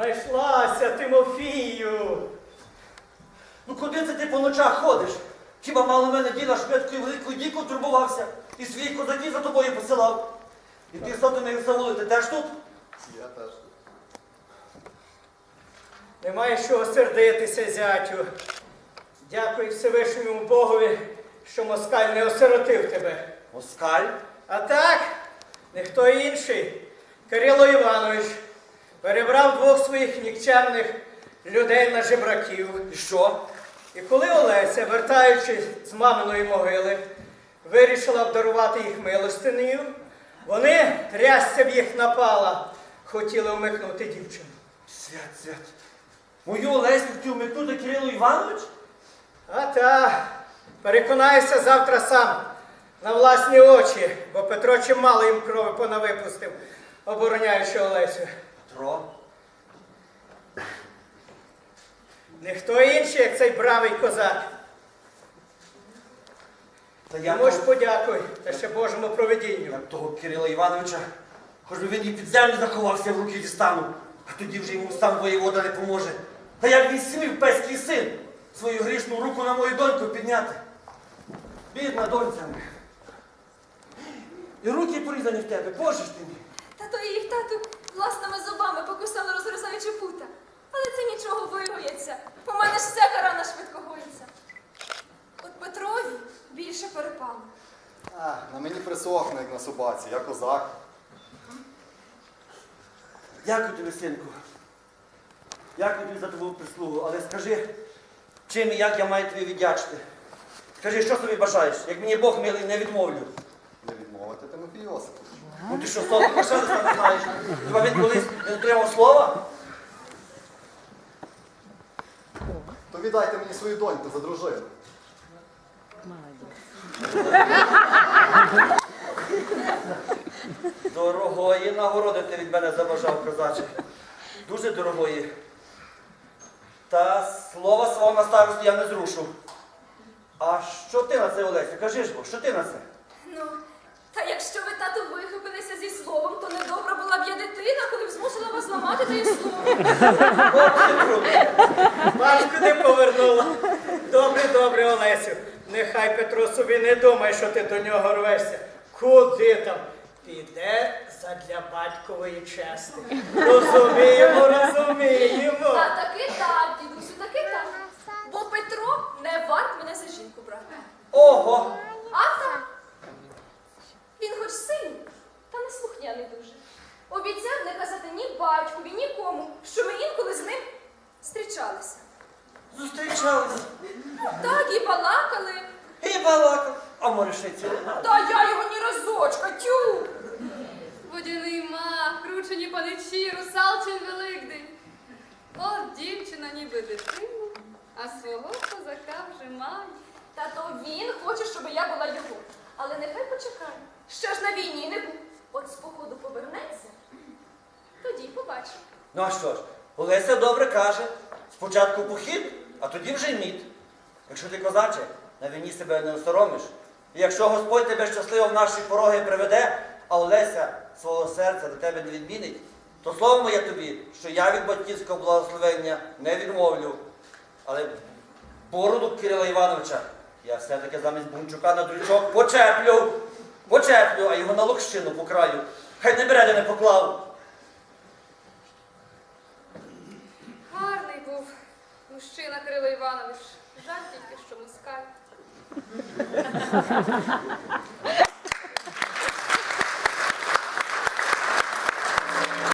Знайшлася, Тимофію. Ну куди це ти по ночах ходиш? Хіба мало мене діла швидкою великою діку турбувався і своїх козаків за тобою посилав? І ти сотений Сауле, ти теж тут? Я теж. тут. Немає чого сердитися, зятю. Дякую Всевишньому Богові, що москаль не осиротив тебе. Москаль? А так, ніхто інший, Кирило Іванович, перебрав двох своїх нікчемних людей на жебраків. І що? І коли Олеся, вертаючись з маминої могили, вирішила обдарувати їх милостинею, вони, трясця б їх напала, хотіли вмикнути дівчину. Свят, свят. Мою Олесю хотів метнути Кирило Іванович? А та, переконаюся завтра сам на власні очі, бо Петро чимало їм крови понавипустив, обороняючи Олесю. Петро? Не хто інший, як цей бравий козак. Та я Йому ж того, подякуй, та ще Божому проведінню. я того Кирила Івановича, хоч би він і під землю заховався, в руки дістану, а тоді вже йому сам воєвода не поможе. Та як він смів, песький син, свою грішну руку на мою доньку підняти. Бідна доньця моя. І руки порізані в тебе, боже ж ти мій. Та то їх тату власними вигоється. У мене ж всяка рана швидко гоїться. От Петрові більше перепало. А, на мені присохне, як на собаці, я козак. Дякую тобі, синку. Дякую тобі за твою прислугу, але скажи, чим і як я маю тобі віддячити? Скажи, що собі бажаєш? Як мені Бог милий, не відмовлю. Не відмовити Тимофій Йосипович. Ну ти що, слово Пашелиста не знаєш? Хіба він колись не дотримав слова? То віддайте мені свою доньку за дружину. Дорогої нагороди ти від мене забажав, козаче. Дуже дорогої. Та слова свого на старості я не зрушу. А що ти на це, Олеся? Кажи ж, бо, що ти на це? Ну, та якщо ви тату вихопилися зі вас ламати те слово. Ти не повернула. Добре, добре, Олесю. Нехай Петро собі не думає, що ти до нього рвешся. Куди там? Піде задля батькової чести. Розуміємо, розуміємо. Та таки так, дідусю, таки так. Бо Петро не варт мене за жінку брати. Ого! А так. Він хоч сильний, та не слухняний дуже. Обіцяв не казати ні батькові, нікому, що ми інколи з ним зустрічалися. Зустрічалися. Так і балакали. І балакав. А може ще. Та я його ні разочка, тю. Водяний мах, кручені паничі, русалчин Великдень. От дівчина ніби дитина, а свого козака вже має. Та то він хоче, щоб я була його. Але нехай почекає. Ще ж на війні не був. От з походу повернеться, тоді й побачимо. Ну а що ж, Олеся добре каже. Спочатку похід, а тоді вже й мід. Якщо ти козаче, на війні себе не осоромиш. І якщо Господь тебе щасливо в наші пороги приведе, а Олеся свого серця до тебе не відмінить, то слово моє тобі, що я від батьківського благословення не відмовлю. Але бороду Кирила Івановича я все-таки замість Бунчука на дрючок почеплю. Почеплю, а його на локщину по краю. Хай не бере, де не поклав. Гарний був мужчина Кирило Іванович. Жаль тільки, що москаль.